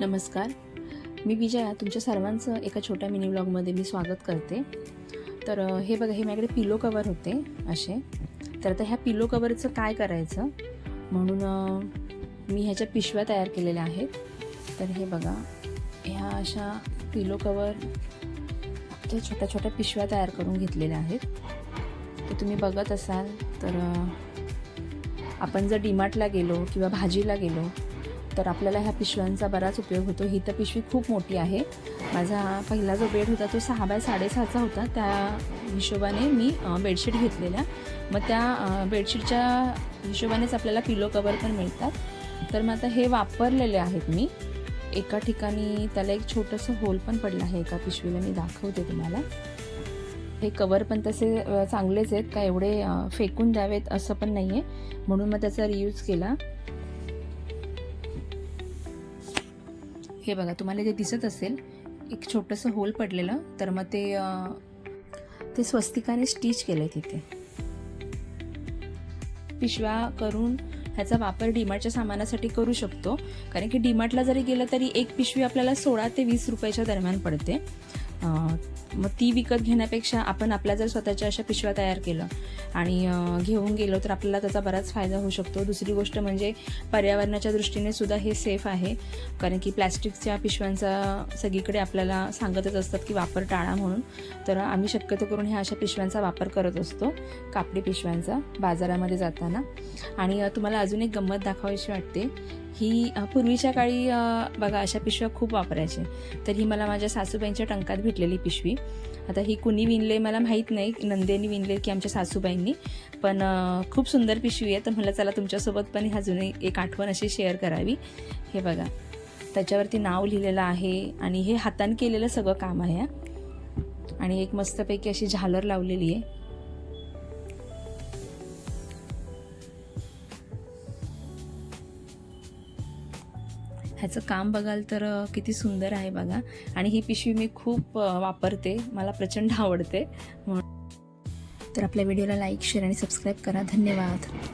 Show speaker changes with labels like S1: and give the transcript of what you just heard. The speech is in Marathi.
S1: नमस्कार. मी विजया तुमच्या सर्वांचं एका छोट्या मिनी ब्लॉगमध्ये मी स्वागत करते. तर हे बघा हे माझ्याकडे पिलो कवर होते असे. तर आता ह्या पिलो कवरचं काय करायचं? म्हणून मी ह्याच्या पिशव्या तयार केलेल्या आहेत. तर हे बघा ह्या अशा पिलो कवर त्या छोट्या छोट्या पिशव्या तयार करून घेतलेल्या आहेत. तर तुम्ही बघत असाल तर आपण जर डीमार्टला गेलो किंवा भाजीला गेलो तर आपल्याला ह्या पिशव्यांचा बराच उपयोग होतो. ही तर पिशवी खूप मोठी आहे. माझा पहिला जो बेड होता तो सहा बाय साडेसहाचा होता. त्या हिशोबाने मी बेडशीट घेतलेल्या. मग त्या बेडशीटच्या हिशोबानेच आपल्याला पिलो कवर पण मिळतात. तर मग आता हे वापरलेले आहेत मी. एका ठिकाणी त्याला एक छोटंसं होल पण पडलं आहे एका पिशवीला. मी दाखवते तुम्हाला. हे कवर पण तसे चांगलेच आहेत. का एवढे फेकून द्यावेत असं पण नाही आहे म्हणून मग त्याचा रियूज केला. हे बघा तुम्हाला जे दिसत असेल एक छोटंसं होल पडलेलं तर मग ते ते स्वस्तिकाने स्टिच केलं आहे तिथे. पिशव्या करून ह्याचा वापर डीमार्टच्या सामानासाठी करू शकतो. कारण की डीमार्टला जरी गेलं तरी एक पिशवी आपल्याला सोळा ते वीस रुपयाच्या दरम्यान पडते. मग ती विकत घेण्यापेक्षा आपण आपल्या जर स्वतःच्या अशा पिशव्या तयार केलं आणि घेऊन गेलो तर आपल्याला त्याचा बराच फायदा होऊ शकतो. दुसरी गोष्ट म्हणजे पर्यावरणाच्या दृष्टीने सुद्धा हे सेफ आहे. कारण की प्लॅस्टिकच्या पिशव्यांचा सगळीकडे आपल्याला सांगतच असतात की वापर टाळा म्हणून. तर आम्ही शक्यतो करून ह्या अशा पिशव्यांचा वापर करत असतो कापडी पिशव्यांचा बाजारामध्ये जाताना. आणि तुम्हाला अजून एक गंमत दाखवायची वाटते. ही पूर्वीच्या काळी बघा अशा पिशव्या खूप वापरायचे. तर ही मला माझ्या सासूबाईंच्या टंकात भेटलेली पिशवी. आता ही कुणी विणले मला माहीत नाही. नंदेनी विणले की आमच्या सासूबाईंनी. पण खूप सुंदर पिशवी आहे. तर मला चला तुमच्यासोबत पण ही अजून एक आठवण अशी शेअर करावी. हे बघा. त्याच्यावरती नाव लिहिलेलं आहे आणि हे हाताने केलेलं सगळं काम आहे आणि एक मस्तपैकी अशी झालर लावलेली आहे. ह्याचं काम बघाल तर किती सुंदर आहे बघा. आणि ही पिशवी मी खूप वापरते. मला प्रचंड आवडते. म्हणून तर आपल्या व्हिडिओला लाईक शेअर आणि सबस्क्राईब करा. धन्यवाद.